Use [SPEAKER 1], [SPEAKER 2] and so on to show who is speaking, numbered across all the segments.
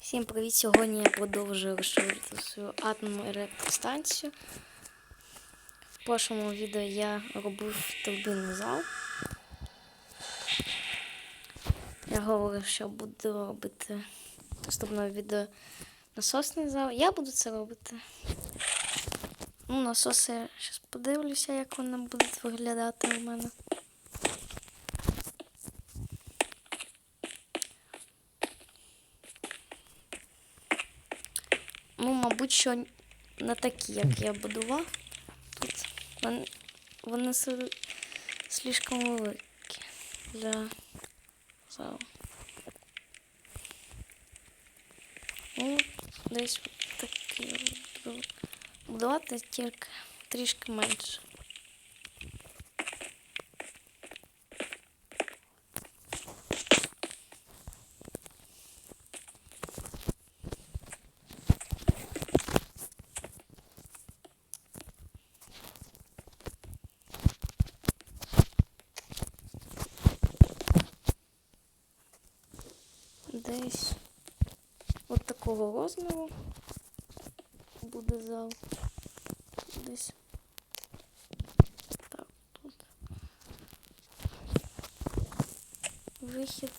[SPEAKER 1] Всім привіт! Сьогодні я продовжую розширити свою атомну електростанцію. В прошлому відео я робив турбинний зал. Я говорив, що буду робити в відео насосний зал. Я буду це робити. Ну, насоси я зараз подивлюся, як вони будуть виглядати у мене. Ну, мабуть, що не такі, як я будував. Тут вони, вони слишком великі для залу. Ну, десь такі будувати тільки трішки менше. Такого розміру буде зал. Десь так тут. Вихід.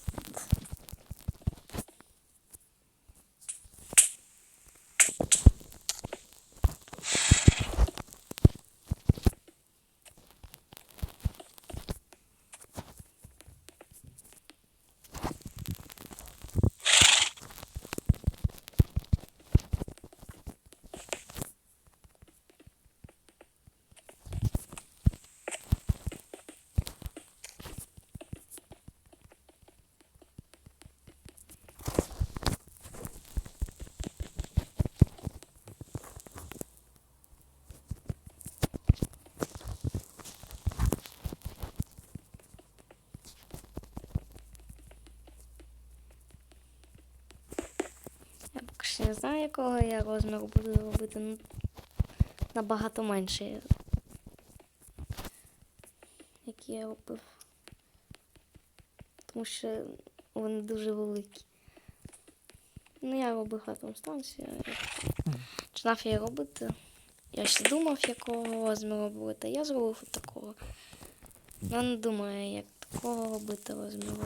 [SPEAKER 1] Не знаю, якого я розміру буду робити. Ну, набагато менше. Які я робив. Тому що вони дуже великі. Ну, я робив атом станцію. Починав я робити. Я ще думав, якого розміру робити. Я зробив такого. Ну, не думаю, як такого робити розміру.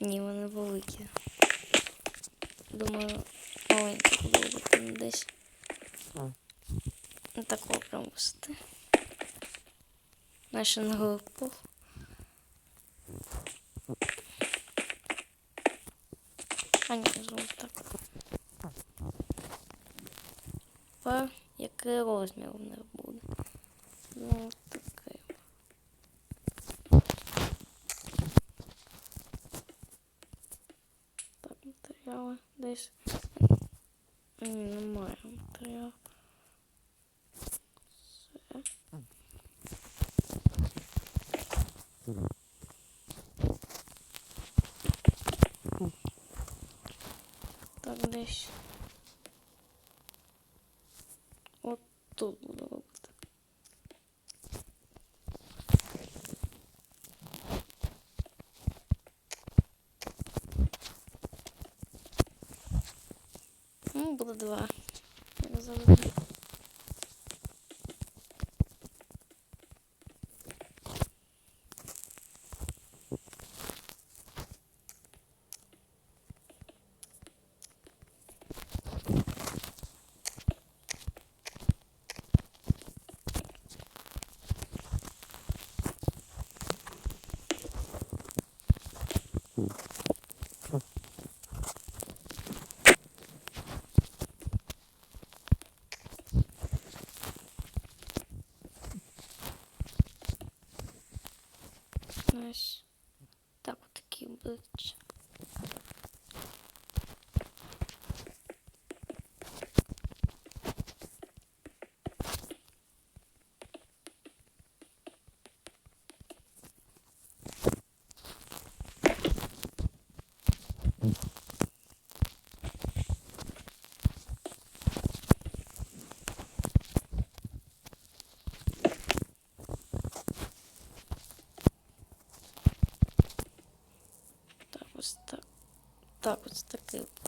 [SPEAKER 1] Ні, вони великі. Думаю, робити ну, десь. Не такого прям висоти. Наче на глибку. А ні, знову так. Тепер який розмір у них Так, десь. От тут буду робити. Ну, буде два. Як завжди.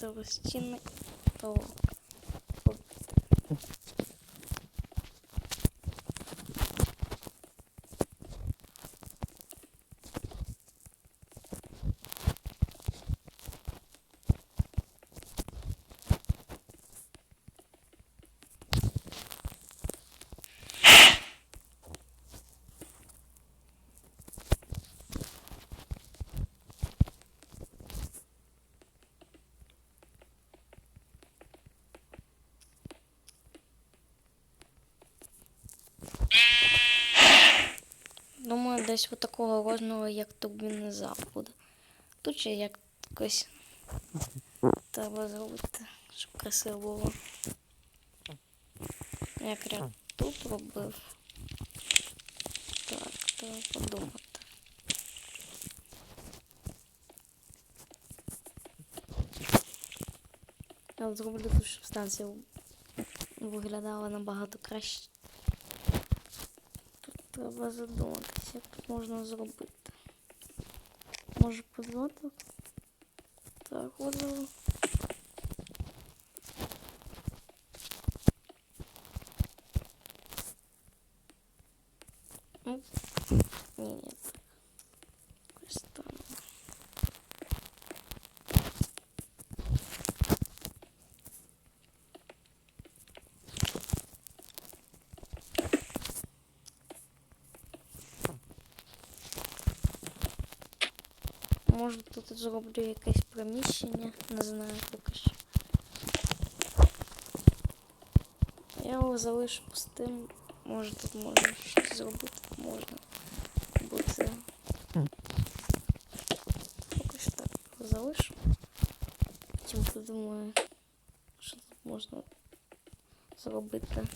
[SPEAKER 1] Це тепер десь от такого розміру, як турбінний зал буде. Тут ще якось треба зробити, щоб красиво було. Як я тут робив. Так, треба подумати. Я зроблю тут, щоб станція виглядала набагато краще. Треба задуматися, як тут можна зробити. Може подводок? Так, от зробимо. Може тут зроблю якесь приміщення, не знаю поки що. Я його залишу пустим. Може тут можна щось зробити, можна буде. Поки що так його залишу. Потім подумаю, що тут можна зробити.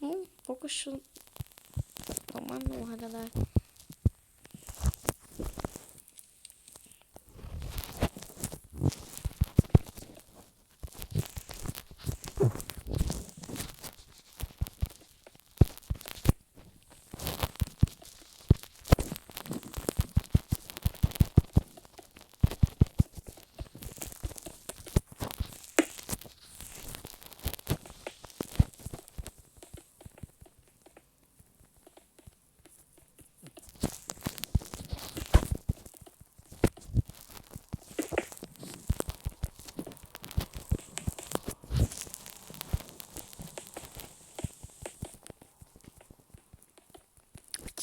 [SPEAKER 1] Ну, поки що 慢慢，我还在那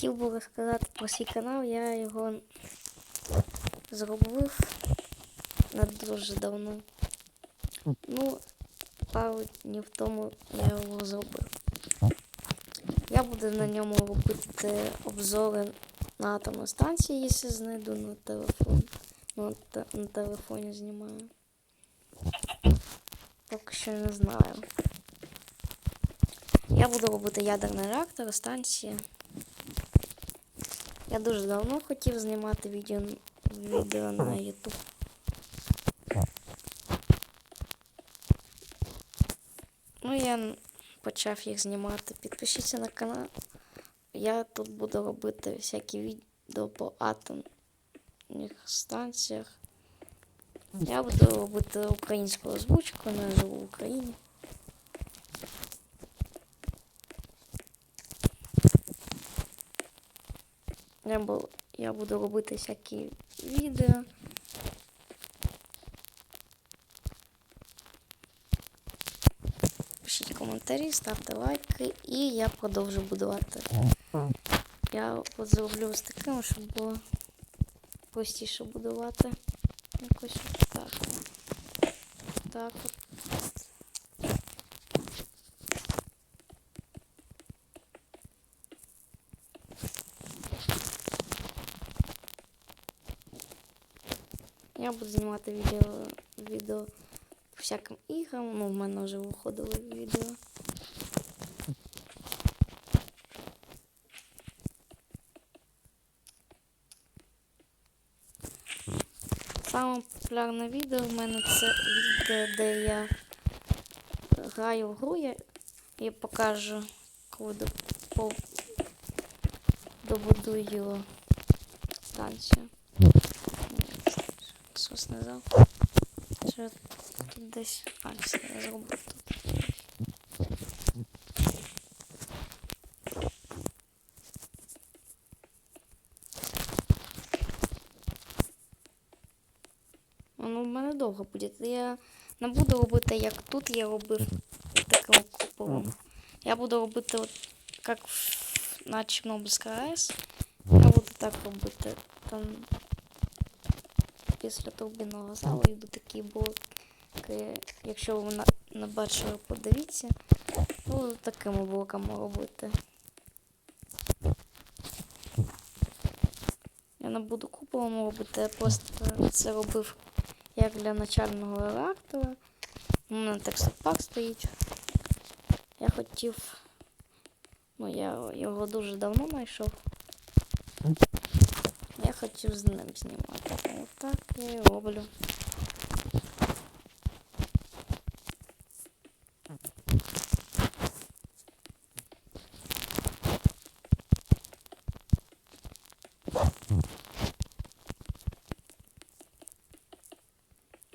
[SPEAKER 1] Хотів би розказати про свій канал, я його зробив не дуже давно. Ну, пару днів тому я його зробив. Я буду на ньому робити обзори на атомну станцію, якщо знайду на телефон. Ну, на телефоні знімаю. Поки що не знаю. Я буду робити ядерний реактор, станція. Я дуже давно хотів знімати відео, відео на YouTube. Ну, я почав їх знімати. Підпишіться на канал. Я тут буду робити всякі відео по атомних станціях. Я буду робити українську озвучку, не живу в Україні. Я, бу- я буду робити всякі відео. пишіть коментарі, ставте лайки, і я продовжу будувати. Я от зроблю з таким, щоб було простіше будувати. Якось так. Так от. Я буду знімати відео, відео по всяким іграм. Ну, в мене вже виходили відео. Саме популярне відео в мене це відео, де я граю в гру. Я, я покажу, коли добудую станцію. Не знав. Що тут десь. А, все, я зроблю тут. Ну, в мене довго буде. Я не буду робити, як тут я робив таким куполом. Я буду робити, от, як в, на Чорнобильська АЕС. Я буду так робити. Там після турбінного залу йдуть такі блоки. Якщо ви на- не бачили, подивіться. Буду такими блоками робити. Я не буду куполом робити, я просто це робив як для начального реактора. У мене текстопак стоїть. Я хотів. Ну, я його дуже давно знайшов. Хотів з ним знімати. Отак я і роблю.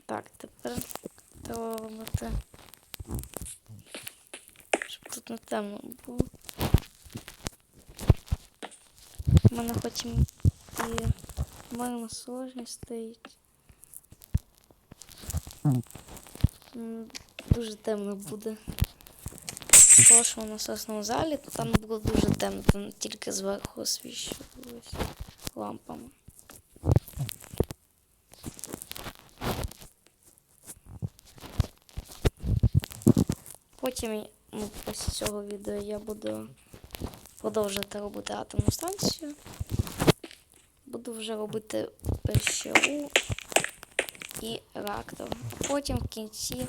[SPEAKER 1] Так, тепер робити. Щоб тут не темно було. У мене хоч мирна сложність стоїть. Дуже темно буде. В прошлому насосному залі, то там було дуже темно, там тільки зверху освіщувалось лампами. Потім ну, після цього відео я буду продовжувати робити атомну станцію. Буду вже робити ПЩУ і реактор. Потім в кінці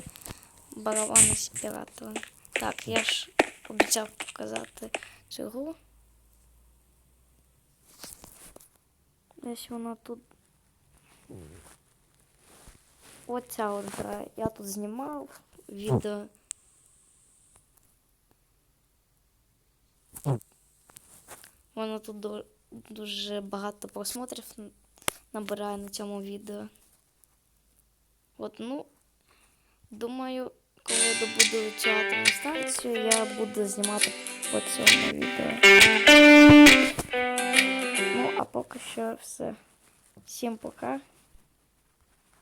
[SPEAKER 1] барабани з піратором. Так, я ж обіцяв показати цю гру. Десь вона тут. Оця от гра. Я тут знімав відео. Воно тут ду- дуже багато просмотрів набирає на цьому відео. От, ну, думаю, коли я добуду цю атомну станцію, я буду знімати по цьому відео. Ну, а поки що все. Всім пока.